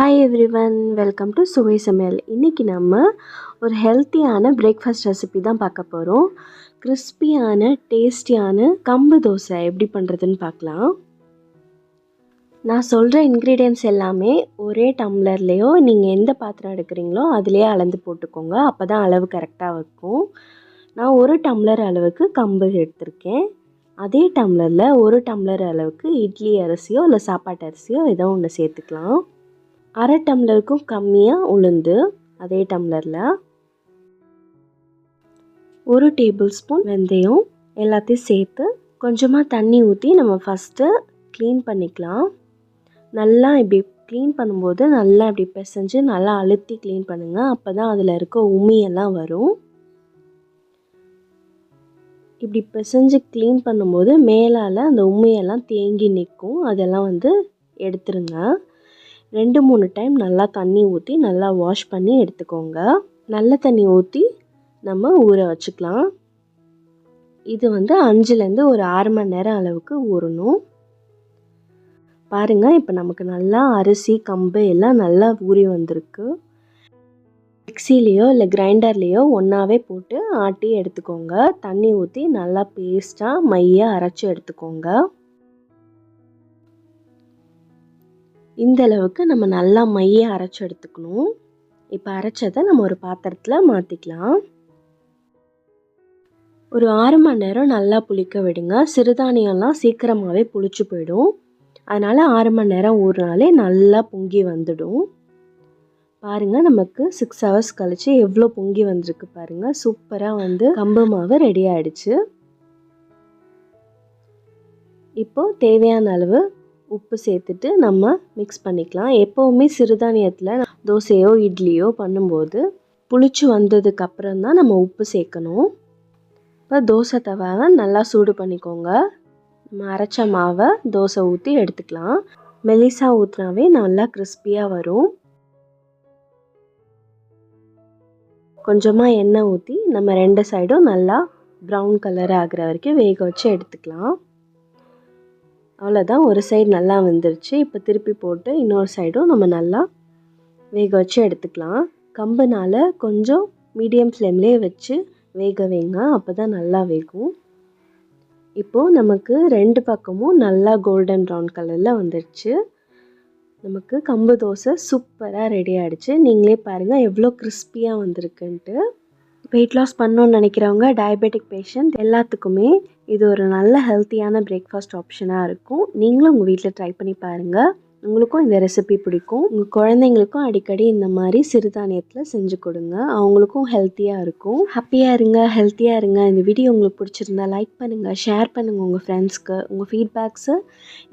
Hi everyone welcome to Suvai Samayal இன்றைக்கி நம்ம ஒரு ஹெல்த்தியான பிரேக்ஃபாஸ்ட் ரெசிபி தான் பார்க்க போகிறோம் கிறிஸ்பியான டேஸ்டியான கம்பு தோசை எப்படி பண்ணுறதுன்னு பார்க்கலாம். நான் சொல்கிற இன்க்ரீடியன்ஸ் எல்லாமே ஒரே டம்ளர்லேயோ நீங்கள் எந்த பாத்திரம் எடுக்கிறீங்களோ அதிலே அளந்து போட்டுக்கோங்க. அப்போ தான் அளவு கரெக்டாக வைக்கும் நான் ஒரு டம்ளர் அளவுக்கு கம்பு எடுத்திருக்கேன். அதே டம்ளரில் ஒரு டம்ளர் அளவுக்கு இட்லி அரிசியோ இல்லை சாப்பாட்டு அரிசியோ ஏதோ ஒன்று சேர்த்துக்கலாம். அரை டம்ளருக்கும் கம்மியாக உளுந்து அதே டம்ளரில் ஒரு டேபிள் ஸ்பூன் வெந்தயம் எல்லாத்தையும் சேர்த்து கொஞ்சமாக தண்ணி ஊற்றி நம்ம ஃபஸ்ட்டு க்ளீன் பண்ணிக்கலாம். நல்லா இப்படி க்ளீன் பண்ணும்போது நல்லா இப்படி பிசைஞ்சு நல்லா அழுத்தி க்ளீன் பண்ணுங்கள் அப்போ தான் அதில் இருக்க உமியெல்லாம் வரும். இப்படி பிசைஞ்சு க்ளீன் பண்ணும்போது மேலால் அந்த உண்மையெல்லாம் தேங்கி நிற்கும். அதெல்லாம் வந்து எடுத்துருங்க. ரெண்டு மூணு டைம் நல்லா தண்ணி ஊற்றி நல்லா வாஷ் பண்ணி எடுத்துக்கோங்க. நல்ல தண்ணி ஊற்றி நம்ம ஊற வச்சுக்கலாம். இது வந்து அஞ்சுலேருந்து ஒரு ஆறு மணி நேரம் அளவுக்கு ஊறணும். பாருங்கள் இப்போ நமக்கு நல்லா அரிசி கம்பு எல்லாம் நல்லா ஊறி வந்திருக்கு. மிக்சிலேயோ இல்லை கிரைண்டர்லேயோ ஒன்றாவே போட்டு ஆட்டி எடுத்துக்கோங்க. தண்ணி ஊற்றி நல்லா பேஸ்ட்டாக மையாக அரைச்சி எடுத்துக்கோங்க. இந்த அளவுக்கு நம்ம நல்லா மையை அரைச்சி எடுத்துக்கணும். இப்போ அரைச்சதை நம்ம ஒரு பாத்திரத்தில் மாற்றிக்கலாம் ஒரு ஆறு மணி நேரம் நல்லா புளிக்க விடுங்க. சிறுதானியம்லாம் சீக்கிரமாகவே புளிச்சு போயிடும். அதனால் ஆறு மணி நேரம் ஊறினாலே நல்லா பொங்கி வந்துடும். பாருங்கள் நமக்கு சிக்ஸ் ஹவர்ஸ் கழித்து எவ்வளோ பொங்கி வந்திருக்கு பாருங்கள் சூப்பராக வந்து கம்பு மாவு ரெடி ஆகிடுச்சு இப்போது தேவையான அளவு உப்பு சேர்த்துட்டு நம்ம மிக்ஸ் பண்ணிக்கலாம். எப்போவுமே சிறுதானியத்தில் தோசையோ இட்லியோ பண்ணும்போது புளிச்சு வந்ததுக்கப்புறம் தான் நம்ம உப்பு சேர்க்கணும். இப்போ தோசை தவாவை நல்லா சூடு பண்ணிக்கோங்க. நம்ம அரைச்ச மாவை தோசை ஊற்றி எடுத்துக்கலாம். மெலிசா ஊற்றினாவே நல்லா கிறிஸ்பியாக வரும். கொஞ்சமாக எண்ணெய் ஊற்றி நம்ம ரெண்டு சைடும் நல்லா ப்ரௌன் கலர் ஆகிற வரைக்கும் வேக வச்சு எடுத்துக்கலாம். அவ்வளோதான் ஒரு சைடு நல்லா வந்துருச்சு. இப்போ திருப்பி போட்டு இன்னொரு சைடும் நம்ம நல்லா வேக வச்சு எடுத்துக்கலாம். கம்புனால் கொஞ்சம் மீடியம் ஃப்ளேம்லேயே வச்சு வேக வைங்க. அப்போ தான் நல்லா வேகும். இப்போது நமக்கு ரெண்டு பக்கமும் நல்லா கோல்டன் ப்ரௌன் கலரில் வந்துடுச்சு நமக்கு கம்பு தோசை சூப்பராக ரெடி ஆகிடுச்சு நீங்களே பாருங்கள் எவ்வளோ கிறிஸ்பியாக வந்திருக்குன்ட்டு. வெயிட் லாஸ் பண்ணணுன்னு நினைக்கிறவங்க டயபெட்டிக் பேஷண்ட் எல்லாத்துக்குமே இது ஒரு நல்ல ஹெல்த்தியான பிரேக்ஃபாஸ்ட் ஆப்ஷனாக இருக்கும். நீங்களும் உங்கள் வீட்டில் ட்ரை பண்ணி பாருங்கள் உங்களுக்கும் இந்த ரெசிபி பிடிக்கும். உங்கள் குழந்தைங்களுக்கும் அடிக்கடி இந்த மாதிரி சிறுதானியத்தில் செஞ்சு கொடுங்க. அவங்களுக்கும் ஹெல்த்தியாக இருக்கும். ஹாப்பியாக இருங்க ஹெல்த்தியாக இருங்க. இந்த வீடியோ உங்களுக்கு பிடிச்சிருந்தா லைக் பண்ணுங்கள் ஷேர் பண்ணுங்கள் உங்கள் ஃப்ரெண்ட்ஸ்க்கு உங்கள் ஃபீட்பேக்ஸை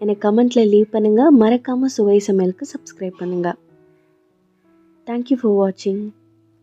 எனக்கு கமெண்ட்டில் லீவ் பண்ணுங்கள் மறக்காமல் சுவை சமையலுக்கு சப்ஸ்கிரைப் பண்ணுங்கள் தேங்க்யூ ஃபார் வாட்சிங்